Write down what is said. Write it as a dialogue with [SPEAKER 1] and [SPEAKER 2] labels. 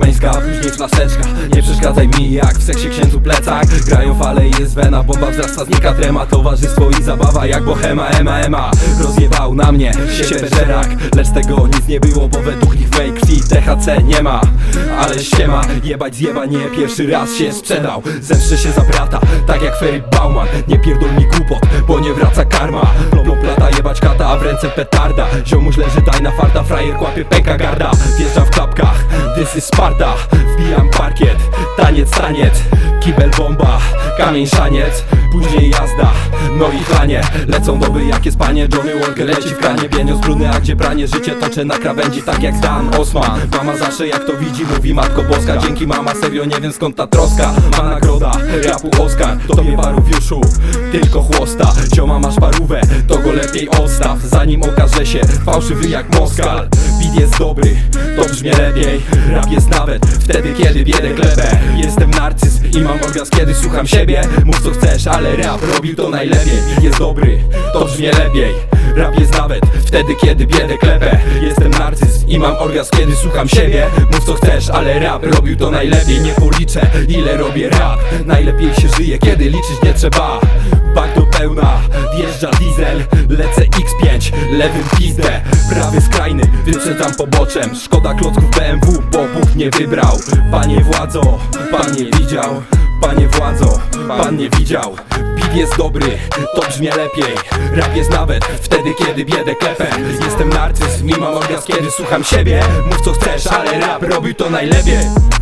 [SPEAKER 1] łezka, później flaszeczka Nie przeszkadzaj mi jak w seksie księdzu plecak. Grają fale i jest wena, bomba wzrasta, znika trema. Towarzystwo i zabawa jak bohema, ema, ema. Rozjebał na mnie się berzerak Lecz tego nic nie było, bo według nich krwi THC nie ma Ale ściema, jebać zjeba nie pierwszy raz się sprzedał. Zemszczę się za brata, tak jak Ferik Bauman. Nie pierdol mi głupot, bo nie wraca karma. Plop plata, jebać kata, a w ręce petarda. Ziomuś leży, daj na farta, frajer kłapie pęka garda. Wjeżdżam w klapkach, this is Sparta. Wbijam parkiet, taniec, taniec. Kibel bomba, kamień szaniec. Później jazda, no i chlanie Lecą doby jakie spanie Johnny Walker leci w kranie. Pieniądz brudny, a gdzie branie Życie toczę na krawędzi tak jak Dan Osman. Mama zawsze jak to widzi mówi Matko Boska. Dzięki mama, serio nie wiem skąd ta troska. Ma nagroda, rapu Oscar. Tobie parówiuszu, tylko chłosta. Zioma masz parówę, to go lepiej odstaw Zanim okaże się fałszywy jak Moskal Beat jest dobry, to brzmi lepiej. Rap jest nawet wtedy kiedy biedę klepę Jestem narcyz i mam orgazm kiedy słucham siebie. Mów co chcesz, ale rap robił to najlepiej Jest dobry, to brzmi lepiej. Rap jest nawet wtedy kiedy biedę klepę. Jestem narcyz i mam orgazm kiedy słucham siebie. Mów co chcesz, ale rap robił to najlepiej. Nie policzę ile robię rap. Najlepiej się żyje kiedy liczyć nie trzeba. Bak do pełna, wjeżdża diesel. Lecę X5, lewym pizdę. Prawy skrajny, wyprzedzam poboczem. Szkoda klocków BMW, bo Bóg nie wybrał. Panie władzo, pan nie widział. Panie władzo, pan nie widział Beat jest dobry, to brzmi lepiej. Rap jest nawet wtedy kiedy biedę klepę Jestem narcyz, mi mam orgazm kiedy słucham siebie. Mów co chcesz, ale rap robi to najlepiej